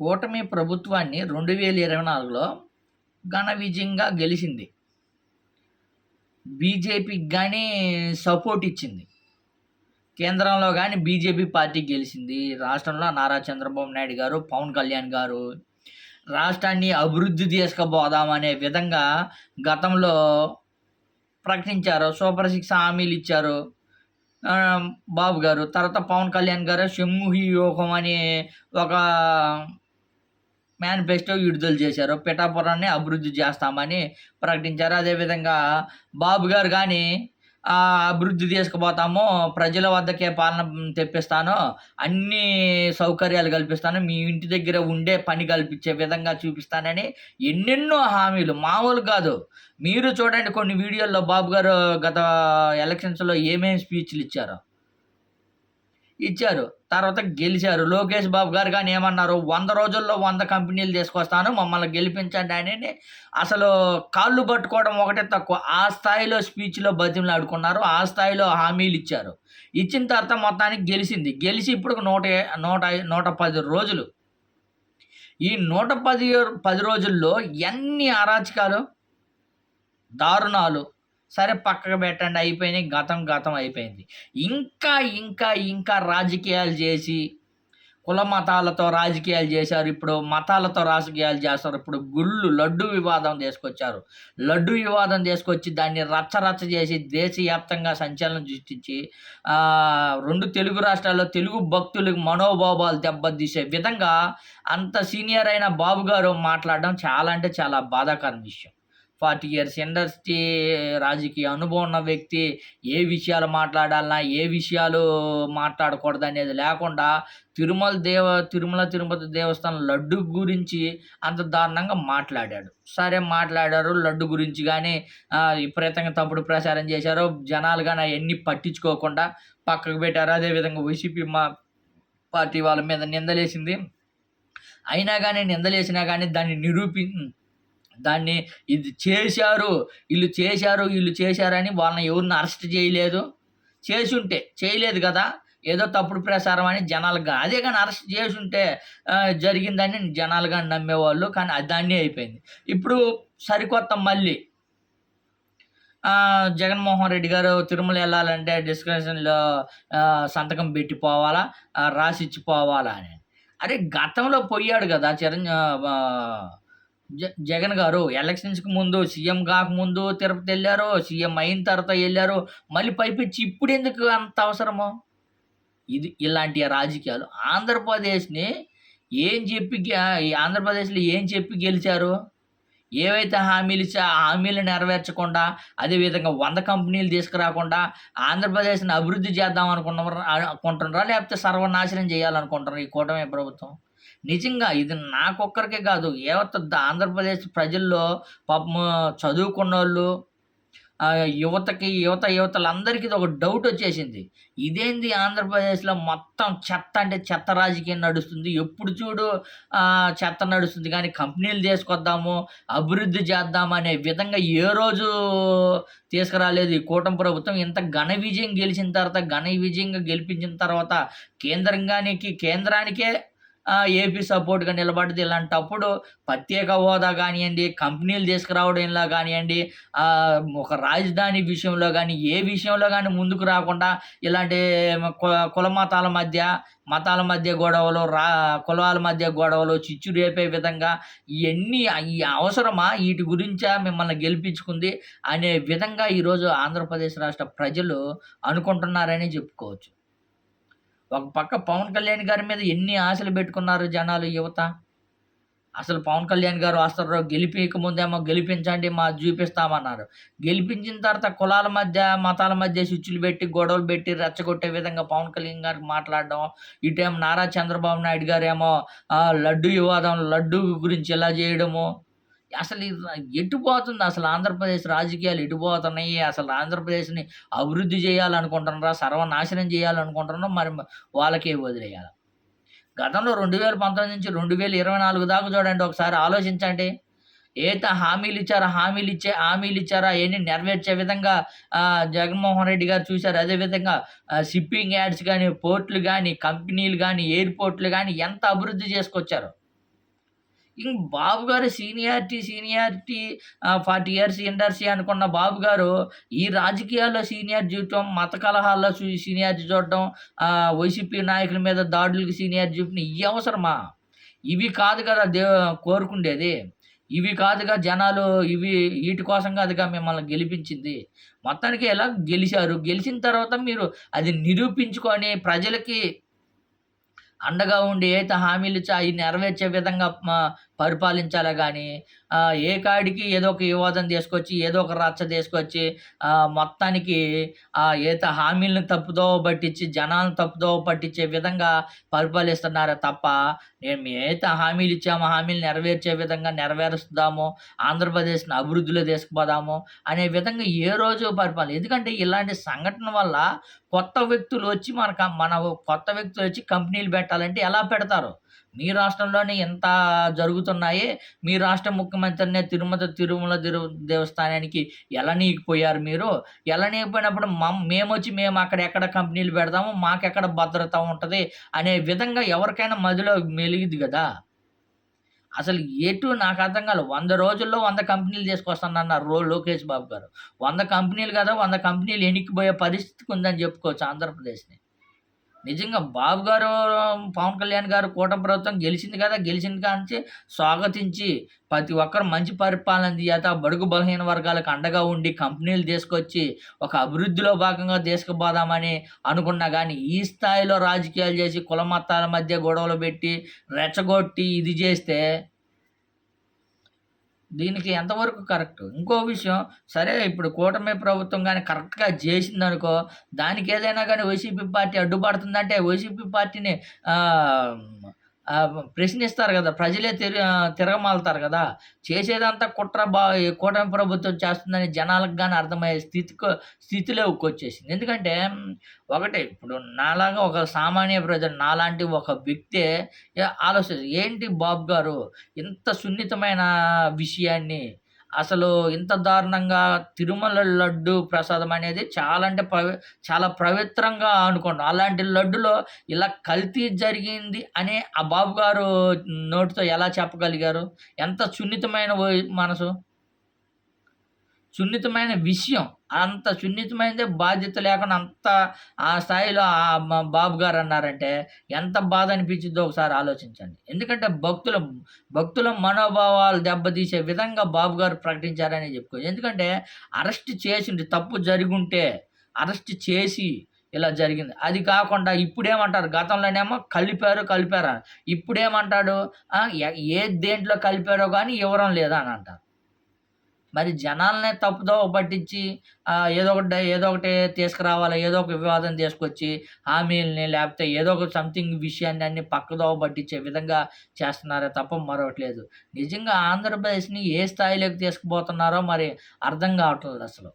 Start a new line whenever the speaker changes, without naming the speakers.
కూటమి ప్రభుత్వాన్ని రెండు వేల ఇరవై నాలుగులో ఘన విజయంగా గెలిచింది. బీజేపీకి కానీ సపోర్ట్ ఇచ్చింది. కేంద్రంలో కానీ బీజేపీ పార్టీ గెలిచింది. రాష్ట్రంలో నారా చంద్రబాబు నాయుడు గారు పవన్ కళ్యాణ్ గారు రాష్ట్రాన్ని అభివృద్ధి తీసుకుపోదామనే విధంగా గతంలో ప్రకటించారు. సూపర్ సిక్స్ హామీలు ఇచ్చారు. బాబు గారు. తర్వాత పవన్ కళ్యాణ్ గారు షమ్ముహి యోగం అనే ఒక మేనిఫెస్టో విడుదల చేశారు. పిఠాపురాన్ని అభివృద్ధి చేస్తామని ప్రకటించారు. అదేవిధంగా బాబు గారు కానీ అభివృద్ధి తీసుకుపోతాము ప్రజల వద్దకే పాలన తెప్పిస్తాను అన్ని సౌకర్యాలు కల్పిస్తాను మీ ఇంటి దగ్గర ఉండే పని కల్పించే విధంగా చూపిస్తానని ఎన్నెన్నో హామీలు. మామూలు కాదు. మీరు చూడండి కొన్ని వీడియోల్లో బాబు గారు గత ఎలక్షన్స్లో ఏమేమి స్పీచ్లు ఇచ్చారో. ఇచ్చారు. తర్వాత గెలిచారు. లోకేష్ బాబు గారు కానీ ఏమన్నారు? వంద రోజుల్లో వంద కంపెనీలు తీసుకొస్తాను మమ్మల్ని గెలిపించండి అని అసలు కాళ్ళు పట్టుకోవడం ఒకటే తక్కువ. ఆ స్థాయిలో స్పీచ్లో బతిమలు ఆడుకున్నారు. ఆ స్థాయిలో హామీలు ఇచ్చారు. ఇచ్చిన తర్వాత మొత్తానికి గెలిచింది. గెలిచి ఇప్పుడు నూట నూట నూట పది రోజులు. ఈ నూట పది పది రోజుల్లో ఎన్ని అరాచకాలు దారుణాలు సరే పక్కకు పెట్టండి అయిపోయినాయి గతం గతం అయిపోయింది. ఇంకా ఇంకా ఇంకా రాజకీయాలు చేసి కుల మతాలతో రాజకీయాలు చేశారు. ఇప్పుడు మతాలతో రాజకీయాలు చేస్తారు. ఇప్పుడు గుళ్ళు లడ్డు వివాదం తీసుకొచ్చారు. లడ్డు వివాదం తీసుకొచ్చి దాన్ని రచ్చ రచ్చ చేసి దేశవ్యాప్తంగా సంచలనం సృష్టించి రెండు తెలుగు రాష్ట్రాల్లో తెలుగు భక్తులకు మనోభావాలు దెబ్బతీసే విధంగా అంత సీనియర్ అయిన బాబు గారు మాట్లాడడం చాలా అంటే చాలా బాధాకరం విషయం. ఫార్టీ ఇయర్స్ ఇండస్ట్రీ రాజకీయ అనుభవం ఉన్న వ్యక్తి ఏ విషయాలు మాట్లాడాలన్నా ఏ విషయాలు మాట్లాడకూడదు అనేది లేకుండా తిరుమల దేవ తిరుమల తిరుపతి దేవస్థానం లడ్డు గురించి అంత దారుణంగా మాట్లాడాడు. సరే మాట్లాడారు లడ్డు గురించి కానీ విపరీతంగా తప్పుడు ప్రచారం చేశారు. జనాలు కానీ అవన్నీ పట్టించుకోకుండా పక్కకు పెట్టారు. అదేవిధంగా వైసీపీ మా పార్టీ వాళ్ళ మీద నిందలేసింది. అయినా కానీ నిందలేసినా కానీ దాన్ని నిరూపి దాన్ని ఇది చేశారు వీళ్ళు చేశారు వీళ్ళు చేశారని వాళ్ళని ఎవరిని అరెస్ట్ చేయలేదు. చేసుంటే చేయలేదు కదా ఏదో తప్పుడు ప్రసారం అని జనాలుగా అదే కానీ అరెస్ట్ చేసుంటే జరిగిందని జనాలుగా నమ్మేవాళ్ళు కానీ అది దాన్ని అయిపోయింది. ఇప్పుడు సరికొత్త మళ్ళీ జగన్మోహన్ రెడ్డి గారు తిరుమల వెళ్ళాలంటే డిస్కషన్లో సంతకం పెట్టి పోవాలా రాసిచ్చి పోవాలా అని. అరే గతంలో పోయాడు కదా చిరంజీ జ జగన్ గారు ఎలక్షన్స్కి ముందు సీఎం కాకముందు తిరుపతి వెళ్ళారు సీఎం అయిన తర్వాత వెళ్ళారు మళ్ళీ పైపించి ఇప్పుడు ఎందుకు అంత అవసరము? ఇది ఇలాంటి రాజకీయాలు. ఆంధ్రప్రదేశ్ని ఏం చెప్పి గె- ఆంధ్రప్రదేశ్లో ఏం చెప్పి గెలిచారు? ఏవైతే హామీలు ఇచ్చా హామీలు నెరవేర్చకుండా అదేవిధంగా వంద కంపెనీలు తీసుకురాకుండా ఆంధ్రప్రదేశ్ని అభివృద్ధి చేద్దాం అనుకున్న అనుకుంటున్నారా? లేకపోతే సర్వనాశనం చేయాలనుకుంటున్నారా ఈ కూటమి ప్రభుత్వం? నిజంగా ఇది నాకొక్కరికే కాదు. యావత్ ఆంధ్రప్రదేశ్ ప్రజల్లో పాపం చదువుకున్న వాళ్ళు యువతకి యువత యువతలందరికీ ఇది ఒక డౌట్ వచ్చేసింది. ఇదేంది ఆంధ్రప్రదేశ్లో మొత్తం చెత్త అంటే చెత్త రాజకీయం నడుస్తుంది. ఎప్పుడు చూడు చెత్త నడుస్తుంది. కానీ కంపెనీలు తీసుకొద్దాము అభివృద్ధి చేద్దాం అనే విధంగా ఏ రోజు తీసుకురాలేదు ఈ కూటమి ప్రభుత్వం. ఇంత ఘన విజయం గెలిచిన తర్వాత ఘన విజయంగా గెలిపించిన తర్వాత కేంద్రంగానికి కేంద్రానికే ఏపీ సపోర్ట్గా నిలబడ్డది ఇలాంటప్పుడు ప్రత్యేక హోదా కానివ్వండి కంపెనీలు తీసుకురావడంలో కానివ్వండి ఒక రాజధాని విషయంలో కానీ ఏ విషయంలో కానీ ముందుకు రాకుండా ఇలాంటి కు- కుల మతాల మధ్య మతాల మధ్య గొడవలు రా కులాల మధ్య గొడవలు చిచ్చు రేపే విధంగా ఇవన్నీ ఈ అవసరమా? వీటి గురించా మిమ్మల్ని గెలిపించుకుంది అనే విధంగా ఈరోజు ఆంధ్రప్రదేశ్ రాష్ట్ర ప్రజలు అనుకుంటున్నారని చెప్పుకోవచ్చు. ఒక పక్క పవన్ కళ్యాణ్ గారి మీద ఎన్ని ఆశలు పెట్టుకున్నారు జనాలు యువత? అసలు పవన్ కళ్యాణ్ గారు వస్తారు గెలిపించక ముందేమో గెలిపించండి మా చూపిస్తామన్నారు. గెలిపించిన తర్వాత కులాల మధ్య మతాల మధ్య స్విచ్లు పెట్టి గొడవలు పెట్టి రెచ్చగొట్టే విధంగా పవన్ కళ్యాణ్ గారికి మాట్లాడడం ఇటేమో నారా చంద్రబాబు నాయుడు గారు ఏమో లడ్డు వివాదం లడ్డు గురించి ఎలా చేయడము అసలు ఇది ఎటు పోతుంది? అసలు ఆంధ్రప్రదేశ్ రాజకీయాలు ఎటు పోతున్నాయి? అసలు ఆంధ్రప్రదేశ్ని అభివృద్ధి చేయాలనుకుంటున్నారా? సర్వనాశనం చేయాలనుకుంటున్నారా? మరి వాళ్ళకే వదిలేయాలి. గతంలో రెండు వేల పంతొమ్మిది నుంచి రెండు వేల ఇరవై నాలుగు దాకా చూడండి ఒకసారి ఆలోచించండి. ఏత హామీలు ఇచ్చారా? హామీలు ఇచ్చే హామీలు ఇచ్చారా? ఏమి నెరవేర్చే విధంగా జగన్మోహన్ రెడ్డి గారు చూశారు. అదేవిధంగా షిప్పింగ్ యాడ్స్ కానీ పోర్ట్లు కానీ కంపెనీలు కానీ ఎయిర్పోర్ట్లు కానీ ఎంత అభివృద్ధి చేసుకొచ్చారు? ఇంక Babu garu seniority seniority forty years industry అనుకున్న బాబు గారు ఈ రాజకీయాల్లో సీనియర్ చూడటం మత కలహాల్లో సీనియారిటీ చూడటం వైసీపీ నాయకుల మీద దాడులకు సీనియారిటీ చూపిన ఈ అవసరమా? ఇవి కాదు కదా దే కోరుకుండేది. ఇవి కాదుగా జనాలు ఇవి వీటి కోసం కాదుగా మిమ్మల్ని గెలిపించింది. మొత్తానికి ఎలా గెలిచారు? గెలిచిన తర్వాత మీరు అది నిరూపించుకొని ప్రజలకి అండగా ఉండి ఏదైతే హామీలు ఇచ్చా అవి నెరవేర్చే విధంగా పరిపాలించాలి కానీ ఏ కాడికి ఏదో ఒక వివాదం తీసుకొచ్చి, ఏదో ఒక రచ్చ తీసుకొచ్చి మొత్తానికి ఏత హామీలను తప్పుదో పట్టించి, జనాలను తప్పుదో పట్టించే విధంగా పరిపాలిస్తున్నారే తప్ప, మేము ఏదైతే హామీలు ఇచ్చామో, హామీలు నెరవేర్చే విధంగా నెరవేరుస్తాము, ఆంధ్రప్రదేశ్‌ని అభివృద్ధిలో తీసుకుపోదాము అనే విధంగా ఏ రోజు పరిపాలన ఎందుకంటే ఇలాంటి సంఘటన వల్ల కొత్త వ్యక్తులు వచ్చి మన మన కొత్త వ్యక్తులు వచ్చి కంపెనీలు పెట్టాలంటే ఎలా పెడతారు? మీ రాష్ట్రంలోనే ఇంత జరుగుతున్నాయి. మీ రాష్ట్ర ముఖ్యమంత్రినే తిరుమల తిరుమల తిరు దేవస్థానానికి ఎళ్ళనీయకపోయారు మీరు. ఎలనీకిపోయినప్పుడు మా మేము వచ్చి మేము అక్కడ ఎక్కడ కంపెనీలు పెడదాము, మాకెక్కడ భద్రత ఉంటుంది అనే విధంగా ఎవరికైనా మదిలో మెలిగిద్ది కదా అసలు ఎటు నాకు అర్థం కాదు వంద రోజుల్లో వంద కంపెనీలు తీసుకొస్తానన్నారు రో లోకేష్ బాబు గారు. వంద కంపెనీలు కదా! వంద కంపెనీలు ఎనిక్కిపోయే పరిస్థితికి ఉందని చెప్పుకోవచ్చు ఆంధ్రప్రదేశ్‌ని. నిజంగా బాబు గారు, పవన్ కళ్యాణ్ గారు కూటమి ప్రభుత్వం గెలిచింది కదా! గెలిచింది కానీ స్వాగతించి ప్రతి ఒక్కరు మంచి పరిపాలన చేత బడుగు బలహీన వర్గాలకు అండగా ఉండి కంపెనీలు తీసుకొచ్చి ఒక అభివృద్ధిలో భాగంగా తీసుకుపోదామని అనుకున్నా కానీ ఈ స్థాయిలో రాజకీయాలు చేసి కుల మతాల మధ్య గొడవలు పెట్టి, రెచ్చగొట్టి ఇది చేస్తే దీనికి ఎంతవరకు కరెక్ట్? ఇంకో విషయం సరే ఇప్పుడు కూటమి ప్రభుత్వం కానీ కరెక్ట్‌గా చేసిందనుకో, దానికి ఏదైనా కానీ వైసీపీ పార్టీ అడ్డుపడుతుందంటే వైసీపీ పార్టీని ప్రశ్నిస్తారు కదా ప్రజలే తిరి తిరగమాలుతారు కదా చేసేదంతా కుట్ర బా కూటమి ప్రభుత్వం చేస్తుందని జనాలకు కానీ అర్థమయ్యే స్థితికి స్థితిలోకి వచ్చేసింది. ఎందుకంటే ఒకటి ఇప్పుడు నాలాగా ఒక సామాన్య ప్రజలు నాలాంటి ఒక వ్యక్తే య ఏంటి బాబు గారు ఇంత సున్నితమైన విషయాన్ని అసలు ఇంత దారుణంగా తిరుమల లడ్డు ప్రసాదం అనేది చాలా అంటే పవి చాలా పవిత్రంగా అనుకుంటాం. అలాంటి లడ్డులో ఇలా కల్తీ జరిగింది అని ఆ బాబు గారు నోటితో ఎలా చెప్పగలిగారు? ఎంత సున్నితమైన మనసు. సున్నితమైన విషయం. అంత సున్నితమైనదే బాధ్యత లేకుండా అంత ఆ స్థాయిలో ఆహ్, బాబు గారు అన్నారంటే ఎంత బాధ అనిపించిందో ఒకసారి ఆలోచించండి. ఎందుకంటే భక్తుల భక్తుల మనోభావాలు దెబ్బతీసే విధంగా బాబు గారు ప్రకటించారనే చెప్పుకోవచ్చు. ఎందుకంటే అరెస్ట్ చేసింది తప్పు జరిగుంటే అరెస్ట్ చేసి ఇలా జరిగింది. అది కాకుండా ఇప్పుడేమంటారు గతంలోనేమో కలిపారు, కలిపారు ఇప్పుడేమంటాడు ఏ దేంట్లో కలిపారో కానీ వివరం లేదా అని అంటారు. మరి జనాలనే తప్పుదోవ పట్టించి ఏదో ఒకటి ఏదో ఒకటి తీసుకురావాలి, ఏదో ఒక వివాదం తీసుకొచ్చి హామీలని లేకపోతే ఏదో ఒక సంథింగ్ విషయాన్ని అన్ని పక్కదోవ పట్టించే విధంగా చేస్తున్నారే తప్ప మరొకట్లేదు నిజంగా ఆంధ్రప్రదేశ్‌ని ఏ స్థాయిలోకి తీసుకుపోతున్నారో మరి అర్థం కావట్లేదు అసలు.